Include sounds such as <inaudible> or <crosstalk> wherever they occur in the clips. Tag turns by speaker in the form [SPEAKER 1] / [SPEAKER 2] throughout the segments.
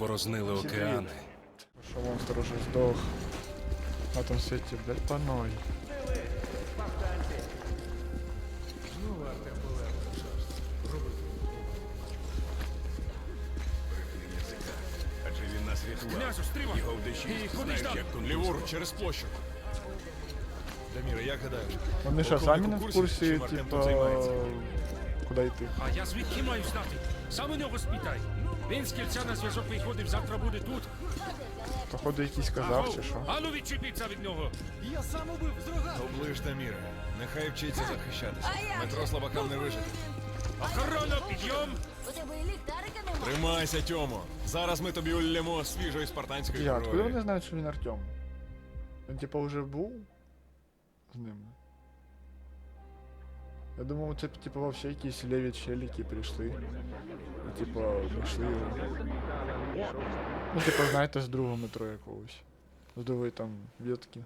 [SPEAKER 1] борознили океани.
[SPEAKER 2] Що монстр уже здох. На тому світі, блядь, паной.
[SPEAKER 1] Князю, стримай!
[SPEAKER 3] Його вдачі. Знаєш, як.
[SPEAKER 4] Ліворуч, через площу. Даміре, як гадаєш?
[SPEAKER 2] Вони що, самі не в
[SPEAKER 4] курсі,
[SPEAKER 2] курсі, типа, куди йти?
[SPEAKER 1] А я звідки маю знати? Сам у нього спитай. Він з кільця на зв'язок виходив, завтра буде тут.
[SPEAKER 2] Походу якийсь сказав чи що.
[SPEAKER 1] Ану відчепіться від нього.
[SPEAKER 4] Оближ Даміре. Нехай вчиться захищатися. Метро слабакам не вижити.
[SPEAKER 1] Охорона, підйом!
[SPEAKER 5] У тебе і ліхтарика немає.
[SPEAKER 4] Тримайся, Тьомо. Зараз ми тобі улємо свіжої спартанської
[SPEAKER 2] Я, откуда вони знають, що він Артем? Він типа вже був з ними. Я думав, це типа вообще якісь леві челіки прийшли. І типа знайшли його. Ну, типа, знаєте, з другого метро якогось. З другої там ветки.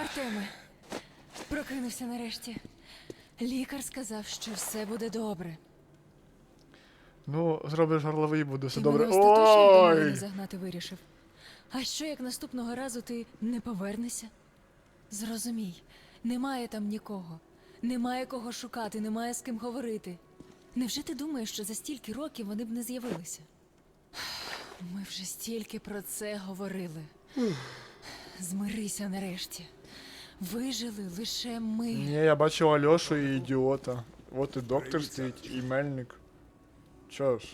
[SPEAKER 6] Артеме, прокинувся нарешті. Лікар сказав, що все буде добре.
[SPEAKER 2] Ну, зробиш горловий, буде все
[SPEAKER 6] Ти
[SPEAKER 2] добре.
[SPEAKER 6] мене остаточно до мене
[SPEAKER 2] Ой!
[SPEAKER 6] загнати вирішив. А що як наступного разу ти не повернешся? Зрозумій, немає там нікого. Немає кого шукати, немає з ким говорити. Невже ти думаєш, що за стільки років вони б не з'явилися? Ми вже стільки про це говорили. Змирися нарешті. Вижили лише ми.
[SPEAKER 2] Ні, я бачив Альошу і ідіота. От і доктор стоїть, і мельник. Чо ж?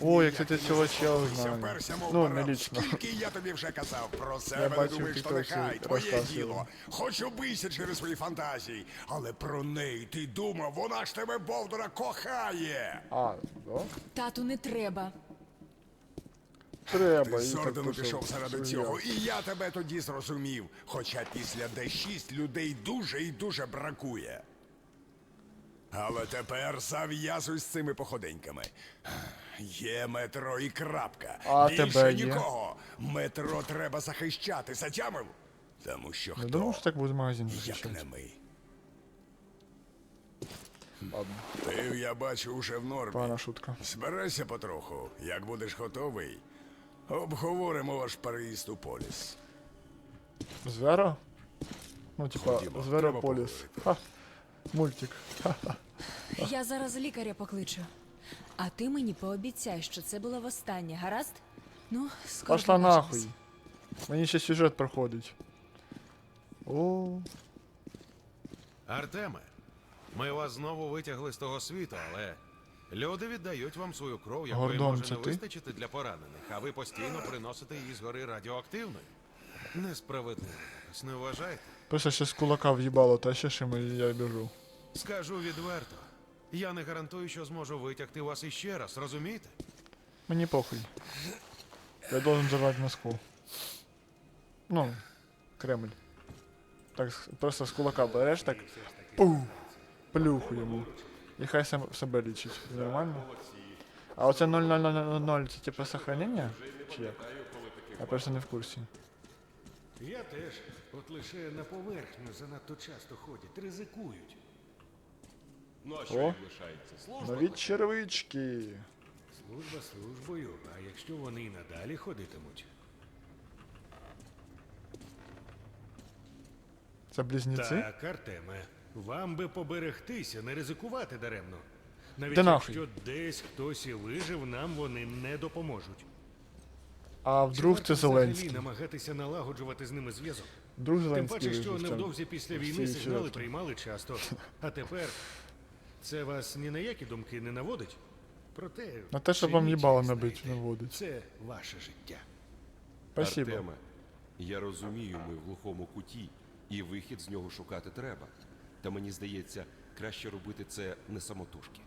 [SPEAKER 2] О, я, кстати, цього чела знаю. Ну, не лічно.
[SPEAKER 3] Скільки я тобі вже казав про
[SPEAKER 2] Я
[SPEAKER 3] себе, не думаєш, що нехай, твоє діло. Хоч убийся через свої фантазії, але про неї ти думав, вона ж тебе Бовдора кохає.
[SPEAKER 2] А, да?
[SPEAKER 6] Тату, не треба.
[SPEAKER 2] Треба.
[SPEAKER 3] Ти з ордену
[SPEAKER 2] пішов.
[SPEAKER 3] пішов заради цього, і я тебе тоді зрозумів. Хоча після Д6 людей дуже і дуже бракує. Але тепер зав'язуй з цими походеньками. Є метро і крапка.
[SPEAKER 2] А
[SPEAKER 3] Більше
[SPEAKER 2] тебе є?
[SPEAKER 3] нікого. Метро треба захищати. Затямив? Тому що хто,
[SPEAKER 2] думав, що так буде магазин
[SPEAKER 3] як не ми.
[SPEAKER 2] Ладно,
[SPEAKER 3] Ти, я бачу, уже в нормі.
[SPEAKER 2] погана шутка.
[SPEAKER 3] Збирайся потроху. Як будеш готовий, обговоримо ваш переїзд у поліс.
[SPEAKER 2] Зверо? Ну, типа,
[SPEAKER 3] Ходімо,
[SPEAKER 2] Зверополіс.
[SPEAKER 3] треба
[SPEAKER 2] Ха. Мультик. Ха.
[SPEAKER 6] Я зараз лікаря покличу. А ти мені пообіцяй, що це було востаннє, гаразд? Ну, скоро
[SPEAKER 2] Пошла
[SPEAKER 6] побачимось.
[SPEAKER 2] нахуй. Мені ще сюжет проходить. О,
[SPEAKER 7] Артеме, ми вас знову витягли з того світу, але люди віддають вам свою кров, якої
[SPEAKER 2] Гордон,
[SPEAKER 7] може
[SPEAKER 2] це
[SPEAKER 7] не
[SPEAKER 2] ти?
[SPEAKER 7] вистачити для поранених, а ви постійно приносите її згори радіоактивною. Несправедливо, якось не вважаєте?
[SPEAKER 2] просто ще з кулака в'їбало, та ще ще я біжу.
[SPEAKER 7] Скажу відверто. Я не гарантую, що зможу витягти вас іще раз, розумієте?
[SPEAKER 2] Мені похуй. Я должен взорвать Москву. Ну, Кремль. Так, просто з кулака береш так. Пух! Плюху йому. І хай сам себе лічить. Нормально? А оце 00000 це типу сохранення? Чи як? Я просто не в курсі.
[SPEAKER 8] Я теж. От лише на поверхню занадто часто ходять, ризикують.
[SPEAKER 2] О, нові червички.
[SPEAKER 8] Служба службою, а якщо вони і надалі ходитимуть.
[SPEAKER 2] Це близнеці?
[SPEAKER 8] Так, Артеме, вам би поберегтися, не ризикувати даремно. Навіть
[SPEAKER 2] Та нахуй.
[SPEAKER 8] якщо десь хтось і вижив, нам вони не допоможуть.
[SPEAKER 2] А вдруг
[SPEAKER 8] Варто
[SPEAKER 2] це
[SPEAKER 8] взагалі
[SPEAKER 2] Зеленський?
[SPEAKER 8] намагатися налагоджувати з ними зв'язок.
[SPEAKER 2] Вдруг
[SPEAKER 8] Тим
[SPEAKER 2] Зеленський
[SPEAKER 8] паче, що
[SPEAKER 2] вижив в цьому-
[SPEAKER 8] невдовзі після війни сигнали
[SPEAKER 2] черепці.
[SPEAKER 8] приймали часто. А тепер це вас ні на які думки не наводить? Проте
[SPEAKER 2] На те, щоб вам їбало
[SPEAKER 8] як
[SPEAKER 2] набить, наводить.
[SPEAKER 8] Це ваше життя.
[SPEAKER 2] Спасибо.
[SPEAKER 9] Артеме, я розумію, ми в глухому куті, і вихід з нього шукати треба. Та мені здається, краще робити це не самотужки.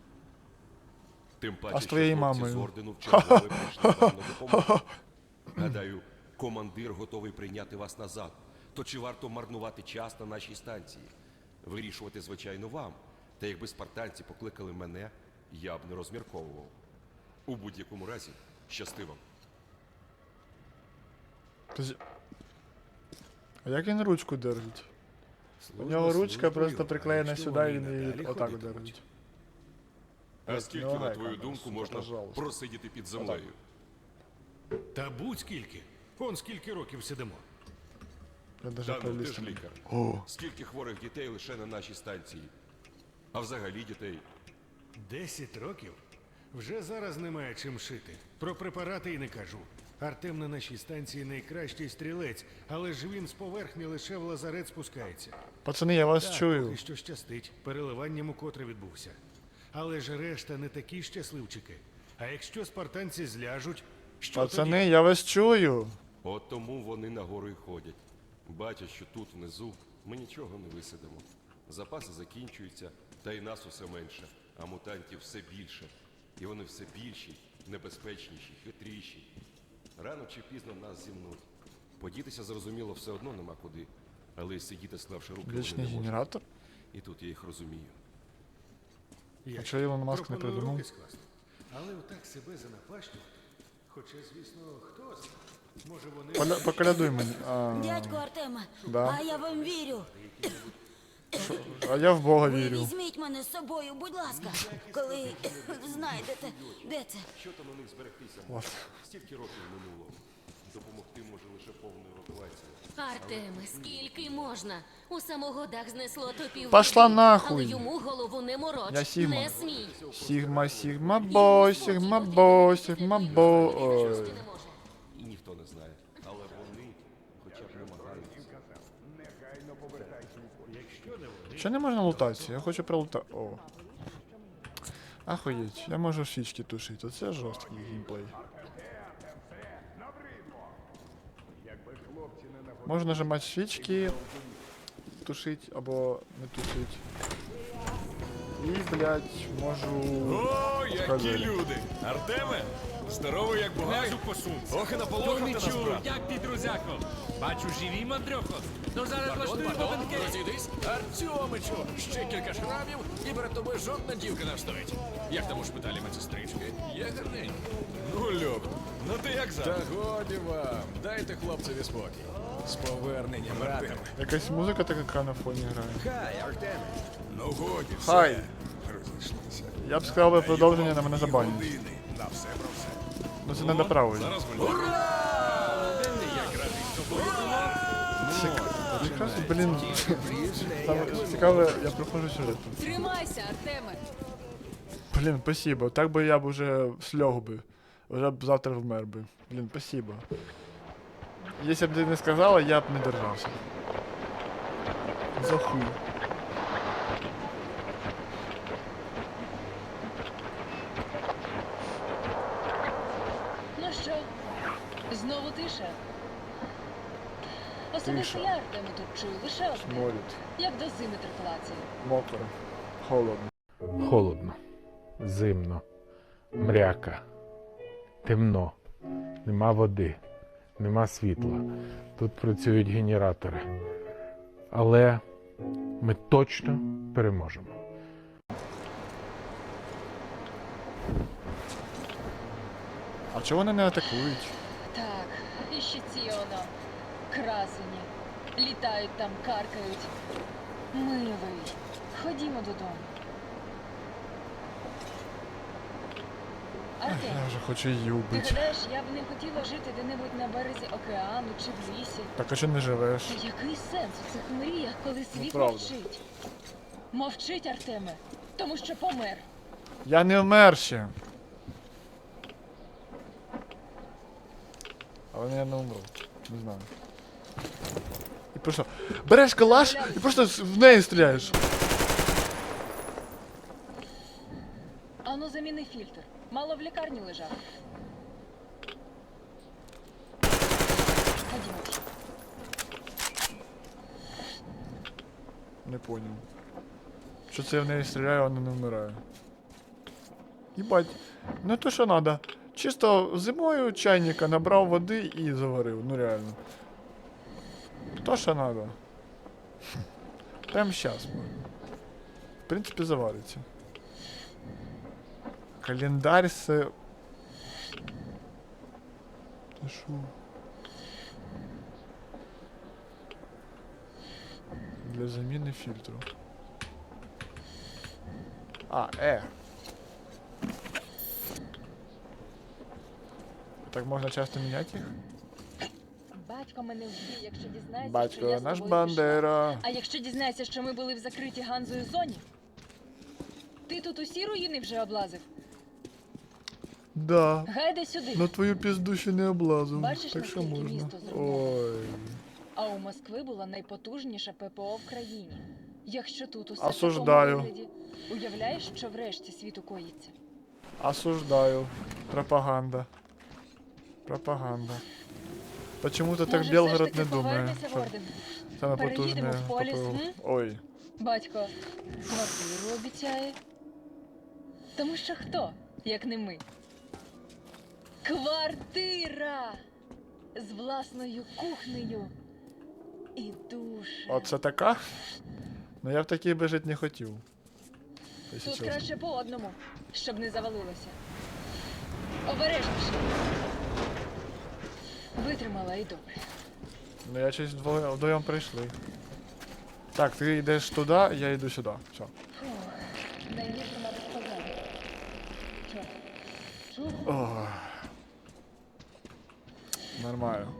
[SPEAKER 9] Тим паче,
[SPEAKER 2] з твоєю
[SPEAKER 9] що хлопці
[SPEAKER 2] мамою?
[SPEAKER 9] з ордену в чергове <laughs> прийшли вам на допомогу. Гадаю, командир готовий прийняти вас назад. То чи варто марнувати час на нашій станції? Вирішувати, звичайно, вам. Та якби спартанці покликали мене, я б не розмірковував. У будь-якому разі.
[SPEAKER 2] Подожди. А як він ручку держить? У нього ручка просто приклеєна сюди, і він її отак держить.
[SPEAKER 9] А скільки, на твою думку, можна просидіти під землею?
[SPEAKER 8] Та будь-скільки. Он скільки років сидимо.
[SPEAKER 2] Я даже
[SPEAKER 9] Та ну, ти ж лікар.
[SPEAKER 2] О,
[SPEAKER 9] Скільки хворих дітей лише на нашій станції? А взагалі дітей?
[SPEAKER 8] Десять років? Вже зараз немає чим шити. Про препарати і не кажу. Артем на нашій станції найкращий стрілець, але ж він з поверхні лише в лазарет спускається.
[SPEAKER 2] пацани, я вас
[SPEAKER 8] Так,
[SPEAKER 2] чую.
[SPEAKER 8] поки що щастить, переливанням укотре відбувся. Але ж решта не такі щасливчики. А якщо спартанці зляжуть, що
[SPEAKER 2] Пацани,
[SPEAKER 8] тоді?
[SPEAKER 2] я вас чую.
[SPEAKER 9] От тому вони нагору й ходять. Бачать, що тут внизу ми нічого не висидимо. Запаси закінчуються, та й нас усе менше, а мутантів все більше. І вони все більші, небезпечніші, хитріші. Рано чи пізно нас зімнуть. Подітися, зрозуміло, все одно нема куди. Але й сидіти, склавши руки, вони не можуть.
[SPEAKER 2] генератор?
[SPEAKER 9] І тут я їх розумію.
[SPEAKER 8] Я
[SPEAKER 2] А чого Ілон Маск не
[SPEAKER 8] пропоную
[SPEAKER 2] придумав?
[SPEAKER 8] руки скласти. Але отак себе занапащувати. Хоча, звісно, хто знає. Може вони...
[SPEAKER 2] Поля- Поколядуй мені. А,
[SPEAKER 5] Дядько Артема,
[SPEAKER 2] Да.
[SPEAKER 5] а я вам вірю.
[SPEAKER 2] А я в Бога
[SPEAKER 5] Ви
[SPEAKER 2] вірю.
[SPEAKER 5] візьміть мене з собою, будь ласка, коли <clears throat> знайдете, де це.
[SPEAKER 9] Що там у них зберегтися?
[SPEAKER 2] От.
[SPEAKER 9] Стільки років минуло. Допомогти може лише повною евакуацією.
[SPEAKER 10] Артеме, скільки можна? У самого дах знесло топів.
[SPEAKER 2] Пошла нахуй.
[SPEAKER 10] Але йому голову не мороч.
[SPEAKER 2] Я Сігма.
[SPEAKER 10] Не смій.
[SPEAKER 2] Сігма, Сігма, бо, Сігма, бо, Сігма, бо. Ой.
[SPEAKER 10] Ти не може.
[SPEAKER 9] І ніхто не знає. Але вони хоча б намагаються.
[SPEAKER 2] Що не можна лутатися? Я хочу пролутати. О. Ахуєть, я можу фічки тушити. Оце жорсткий геймплей. Можна нажимати свічки, тушить або не тушить. І, блядь, можу.
[SPEAKER 4] О, які
[SPEAKER 2] Сказали.
[SPEAKER 4] люди! Артеме, здоровий як бугай.
[SPEAKER 1] Лезу посунься.
[SPEAKER 4] Ох, і наполохати нас,
[SPEAKER 1] Томічу,
[SPEAKER 4] брат.
[SPEAKER 1] як ти, друзяко? Бачу, живі, мандрьохо. Ну зараз влаштую вогонки.
[SPEAKER 11] розійдись. Артемичу, ще кілька шрамів і перед тобою жодна дівка не встоїть. Як там у шпиталі медсестрички? Є гарненькі.
[SPEAKER 4] Ну, Люб, ну ти як
[SPEAKER 11] Та годі вам, дайте хлопцеві спокій. З поверненням, брате.
[SPEAKER 2] Якась музика така на фоні грає.
[SPEAKER 3] Хай, Артеме. Ну годі, все.
[SPEAKER 2] Хай.
[SPEAKER 3] Розійшлися.
[SPEAKER 2] Я б сказав би продовження на мене забанять.
[SPEAKER 3] Години. На все про все.
[SPEAKER 2] Ну це треба правильно.
[SPEAKER 4] Зараз гуляємо.
[SPEAKER 2] Якраз, блін, саме цікаве, я проходжу сюжет.
[SPEAKER 6] Тримайся, Артеме.
[SPEAKER 2] Блін, спасибо. Так би я б уже сльог би. Вже б завтра вмер би. Блін, спасибо. Якщо б ти не сказала, я б не держався. За хуй.
[SPEAKER 6] Ну що, знову тиша? Особисто
[SPEAKER 2] Тиша.
[SPEAKER 6] я Артему тут чую лише одне.
[SPEAKER 2] Сморід.
[SPEAKER 6] Як до зими трипалації.
[SPEAKER 2] Мокро. Холодно.
[SPEAKER 12] Холодно, зимно, мряка, темно, нема води, нема світла. Тут працюють генератори. Але ми точно переможемо.
[SPEAKER 2] А чого вони не атакують?
[SPEAKER 6] Так, і ще ці воно. Красені. Літають там, каркають. Милий. Ходімо додому. Артем,
[SPEAKER 2] Я вже хочу її
[SPEAKER 6] ти
[SPEAKER 2] убити.
[SPEAKER 6] гадаєш, я б не хотіла жити де-небудь на березі океану чи в лісі.
[SPEAKER 2] Так а чого не живеш?
[SPEAKER 6] Та який сенс у цих мріях, коли світ
[SPEAKER 2] правда.
[SPEAKER 6] мовчить? Мовчить, Артеме, тому що помер.
[SPEAKER 2] Я не вмер ще. Але я не умру. Не знаю. І просто. Береш калаш і просто в неї стріляєш.
[SPEAKER 6] Ану, заміни фільтр. Мало в лікарні лежав. Ходімо.
[SPEAKER 2] Не понял. Що це я в неї стріляю, а вона не вмирає. Їбать. Ну то що надо. Чисто зимою чайника набрав води і заварив. Ну реально. то, что надо. Прямо сейчас. В принципе, заварите. Календарь с... Э, Ты? Для замены фильтра. А, э. Так можно часто менять их?
[SPEAKER 6] Батько мене вб'є, якщо дізнається, що
[SPEAKER 2] Батько,
[SPEAKER 6] я з
[SPEAKER 2] наш
[SPEAKER 6] тобою
[SPEAKER 2] Бандера.
[SPEAKER 6] пішла. А якщо дізнається, що ми були в закритій Ганзою зоні? Ти тут усі руїни вже облазив?
[SPEAKER 2] Да.
[SPEAKER 6] Гайда сюди.
[SPEAKER 2] На твою пізду ще не облазив.
[SPEAKER 6] Бачиш,
[SPEAKER 2] так що
[SPEAKER 6] наскільки
[SPEAKER 2] можна.
[SPEAKER 6] місто?
[SPEAKER 2] Ой.
[SPEAKER 6] А у Москви була найпотужніша ППО в країні. Якщо тут усе
[SPEAKER 2] Осуждаю.
[SPEAKER 6] в такому вигляді, уявляєш, що врешті світу коїться?
[SPEAKER 2] Осуждаю. Пропаганда. Пропаганда. Почему-то так
[SPEAKER 6] Може, все ж
[SPEAKER 2] не
[SPEAKER 6] таки
[SPEAKER 2] думає.
[SPEAKER 6] повернешся в
[SPEAKER 2] що
[SPEAKER 6] орден?
[SPEAKER 2] Саме
[SPEAKER 6] Переїдемо
[SPEAKER 2] потужне
[SPEAKER 6] в поліс,
[SPEAKER 2] ППО.
[SPEAKER 6] м?
[SPEAKER 2] Ой.
[SPEAKER 6] Батько квартиру обіцяє. Тому що хто, як не ми? Квартира! З власною кухнею і душем.
[SPEAKER 2] Оце така? Ну я в такій би жити не хотів. Якщо
[SPEAKER 6] Тут
[SPEAKER 2] чесно.
[SPEAKER 6] краще по одному, щоб не завалилося. Обережніше. Витримала і добре.
[SPEAKER 2] Ну я щось вдвоєм, вдвоєм прийшли. Так, ти йдеш туди, я йду сюди. Все.
[SPEAKER 6] Мабуть, позаду. Чорт. Чув?
[SPEAKER 2] Ох. Нормально.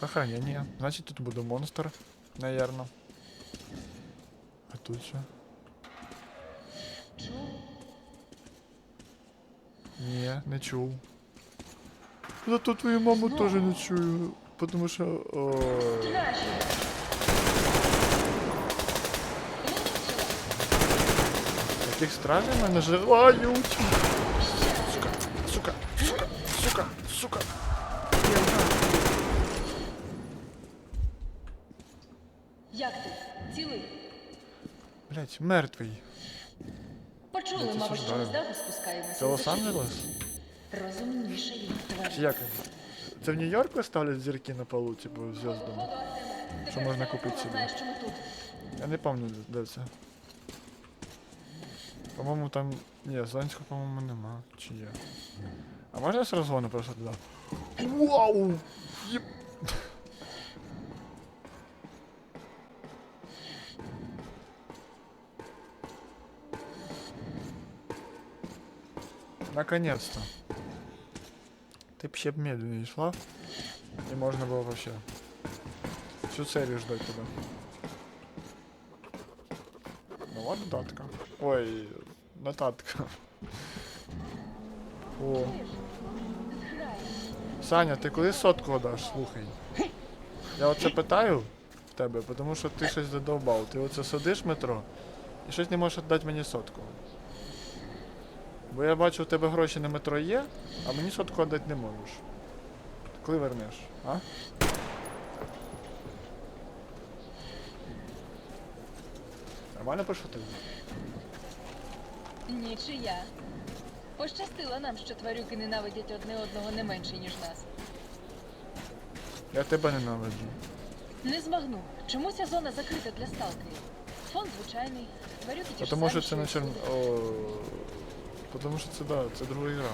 [SPEAKER 2] Сохранение. Значит, тут буде монстр, наверно. А тут що?
[SPEAKER 6] Чув?
[SPEAKER 2] Ні, не чув. Зато твою маму теж не чую. Потому що. Ой. Таких стражей мене живають. Сука, сука, сука, сука, сука.
[SPEAKER 6] Як ти? Цілий?
[SPEAKER 2] Блять, мертвий.
[SPEAKER 6] Почули, мабуть, що
[SPEAKER 2] знаю.
[SPEAKER 6] з даху спускаємося.
[SPEAKER 2] Це Лос-Анджелес?
[SPEAKER 6] Розумніше їх
[SPEAKER 2] Чи як? Це в Нью-Йорку ставлять зірки на полу, типу,
[SPEAKER 6] Артеме,
[SPEAKER 2] Що можна купити собі? Я не пам'ятаю, де це. По-моєму, там. Ні, Зеленського, по-моєму, нема. Чи є? А можна я з розгону просто туди? Вау! Єп... Наконец-то. Ты б ще б медленнее шла. И можно было вообще всю серию ждать тебя. Ну вот датка. Ой, нотатка. О. Саня, ти коли сотку даш? Слухай. Я оце питаю в тебе, тому що ти щось задовбав. Ти оце сидиш метро і щось не можеш віддати мені сотку. Бо я бачу, у тебе гроші на метро є, а мені сотку віддати не можеш. Коли вернеш, а? Нормально пишу тобі?
[SPEAKER 6] Нічия. Пощастило нам, що тварюки ненавидять одне одного не менше, ніж нас.
[SPEAKER 2] Я тебе ненавиджу.
[SPEAKER 6] Не змагну. Чому ця зона закрита для сталкерів? Фон звичайний, тварюки ті ж
[SPEAKER 2] Потому що
[SPEAKER 6] самі,
[SPEAKER 2] це не
[SPEAKER 6] всюди.
[SPEAKER 2] О, Потому що це да, це друга гра.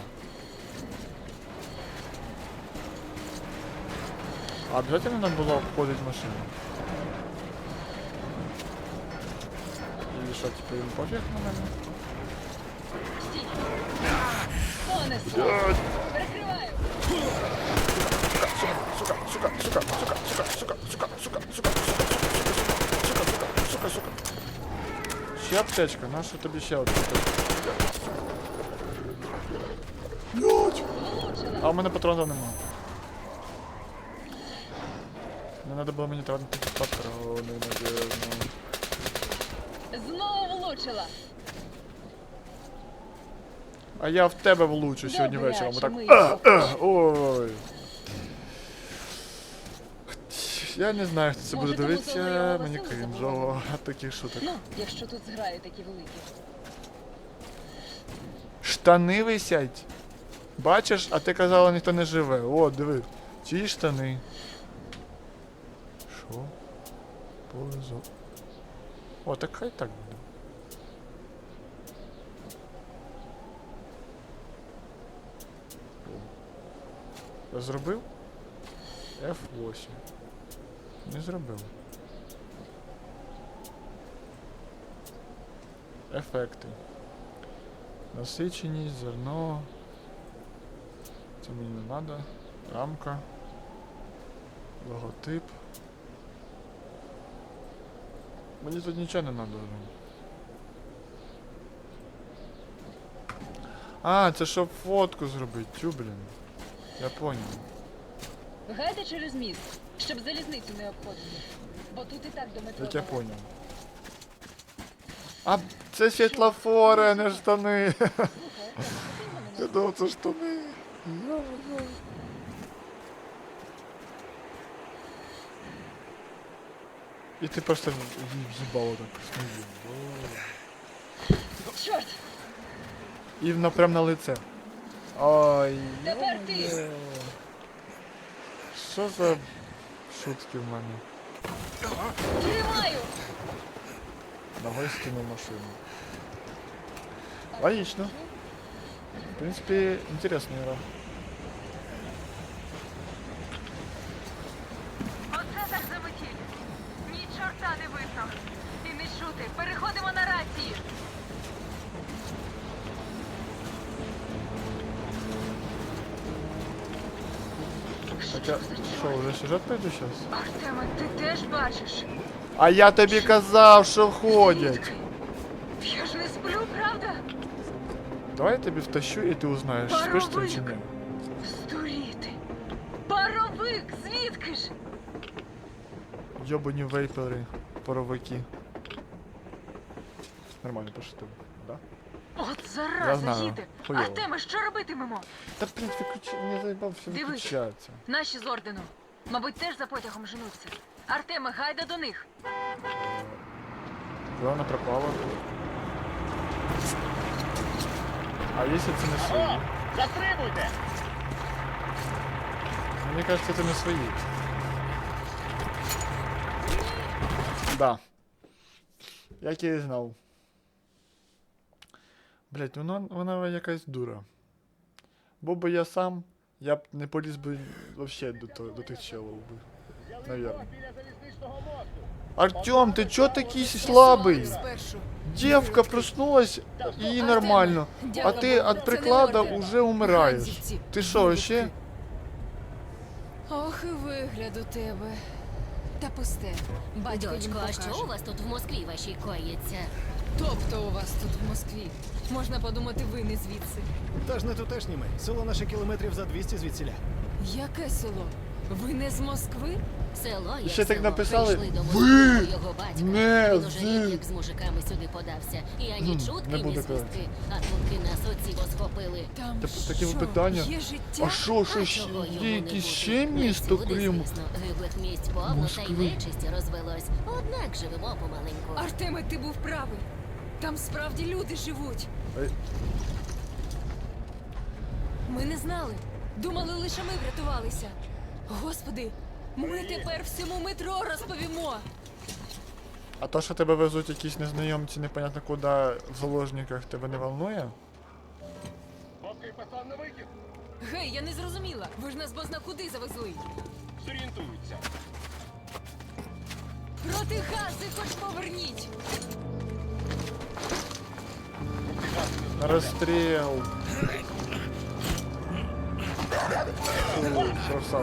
[SPEAKER 2] А обязательно нам було обходить машину? Или що, типу, їм пофіг на мене?
[SPEAKER 6] Стій! Понесло! Перекриваю!
[SPEAKER 2] Сука, сука, сука, сука, сука, сука, сука, сука, сука, сука, сука, сука, сука, сука. Ще аптечка, наша тобі ще одна аптечка. А у мене патронів нема. Не надо було мені тратити патрони, надіжно.
[SPEAKER 6] Знову влучила!
[SPEAKER 2] А я в тебе влучу сьогодні
[SPEAKER 6] Добре,
[SPEAKER 2] вечором.
[SPEAKER 6] чи
[SPEAKER 2] Отак.
[SPEAKER 6] ми
[SPEAKER 2] А,
[SPEAKER 6] його
[SPEAKER 2] а, Ой. Я не знаю, хто це
[SPEAKER 6] Може,
[SPEAKER 2] буде
[SPEAKER 6] тому
[SPEAKER 2] дивитися, мені
[SPEAKER 6] Василу
[SPEAKER 2] крінжово <laughs> таких шуток.
[SPEAKER 6] Ну, якщо тут зграї такі великі
[SPEAKER 2] штани висять. Бачиш, а ти казала, ніхто не живе. О, диви. Ці штани. Що? Повезу. О, так хай так буде. Я зробив? F8. Не зробив. Ефекти. Насиченість, зерно. Це мені не треба. Рамка. Логотип. Мені тут нічого не треба. А, це щоб фотку зробити, тю, блін. Я понял.
[SPEAKER 6] Гайда через міст, щоб залізницю не обходити. Бо тут і так до метро.
[SPEAKER 2] Як я понял. А, це світлофори, а не штани. Я думав, це штани. І ти просто в'їбало так снизу.
[SPEAKER 6] Чорт!
[SPEAKER 2] І на прям на лице. Ой.
[SPEAKER 6] Тепер ти!
[SPEAKER 2] Що за шутки в мене?
[SPEAKER 6] Тримаю!
[SPEAKER 2] Ногой скинув машину. Логично. В принципе, интересная игра.
[SPEAKER 6] Оце так заметіль. Ні чорта не видно. І не чути. Переходимо на рації.
[SPEAKER 2] Так я, що, вже сюжет пройду зараз?
[SPEAKER 6] Артема, ти теж бачиш?
[SPEAKER 2] А я тобі казав, що ходять.
[SPEAKER 6] Я ж не сплю, правда?
[SPEAKER 2] Давай я тобі втащу і ти узнаєш, спиш ти чи ні.
[SPEAKER 6] Здуріти. Паровик, звідки ж?
[SPEAKER 2] Йобані вейпери, паровики. Нормально пошутив, да?
[SPEAKER 6] От
[SPEAKER 2] Я
[SPEAKER 6] зараза,
[SPEAKER 2] знаю.
[SPEAKER 6] їде.
[SPEAKER 2] Хуйово.
[SPEAKER 6] Артема, що робитимемо?
[SPEAKER 2] Та блін, виключи, не заїбав, все
[SPEAKER 6] Дивись.
[SPEAKER 2] виключається.
[SPEAKER 6] Наші з ордену. Мабуть, теж за потягом женуться. Артеме, гайда до них.
[SPEAKER 2] Куди вона пропала? А якщо це не свої?
[SPEAKER 11] Затримуйте!
[SPEAKER 2] Мені кажется, це не свої. Да. Як я і знав. Блять, вона, вона якась дура. Бо би я сам, я б не поліз би вообще до, то- до тих челов би. Наверно. Артем, ти чо такий слабий? Девка проснулась і нормально. А ти від приклада уже умираєш. Ти що, ще?
[SPEAKER 6] Ох, і вигляд у тебе. Та пусте. Батько їм
[SPEAKER 10] Дочко, а
[SPEAKER 6] покаже.
[SPEAKER 10] що у вас тут в Москві вашій коїться?
[SPEAKER 6] Тобто у вас тут в Москві. Можна подумати, ви не звідси.
[SPEAKER 11] Та ж не тутешні ми. Село наше кілометрів за 200 звідсіля.
[SPEAKER 6] Яке село? Ви не з Москви?
[SPEAKER 10] Село
[SPEAKER 2] І ще так
[SPEAKER 10] село.
[SPEAKER 2] написали,
[SPEAKER 10] Прийшли до
[SPEAKER 2] «Ви
[SPEAKER 10] Москви його батька.
[SPEAKER 2] не
[SPEAKER 10] Він уже рік як з мужиками сюди подався. І ані чутки,
[SPEAKER 2] не
[SPEAKER 10] ні
[SPEAKER 2] буду
[SPEAKER 10] звістки. А тут нас оці схопили.
[SPEAKER 6] Там
[SPEAKER 2] Та таке
[SPEAKER 6] що,
[SPEAKER 2] питання.
[SPEAKER 6] Є життя?
[SPEAKER 2] А що, що
[SPEAKER 10] А
[SPEAKER 2] ще
[SPEAKER 10] чого йому
[SPEAKER 2] є
[SPEAKER 10] не
[SPEAKER 2] якісь
[SPEAKER 10] бути?
[SPEAKER 2] ще місто
[SPEAKER 10] всюди,
[SPEAKER 2] крім?
[SPEAKER 10] звісно, гиблих місць повно, та й
[SPEAKER 2] Москви.
[SPEAKER 10] нечисті розвелось. Однак живемо помаленьку.
[SPEAKER 6] Артеме, ти був правий. Там справді люди живуть. Ми не знали. Думали, лише ми врятувалися. Господи, ми тепер всьому метро розповімо.
[SPEAKER 2] А то, що тебе везуть якісь незнайомці, непонятно куди в заложниках, тебе не волнує?
[SPEAKER 6] Гей, я не зрозуміла. Ви ж нас бозна куди завезли.
[SPEAKER 11] Зорієнтуються.
[SPEAKER 6] Проти гази хоч поверніть.
[SPEAKER 2] Розстріл.
[SPEAKER 13] Çok sağ ol.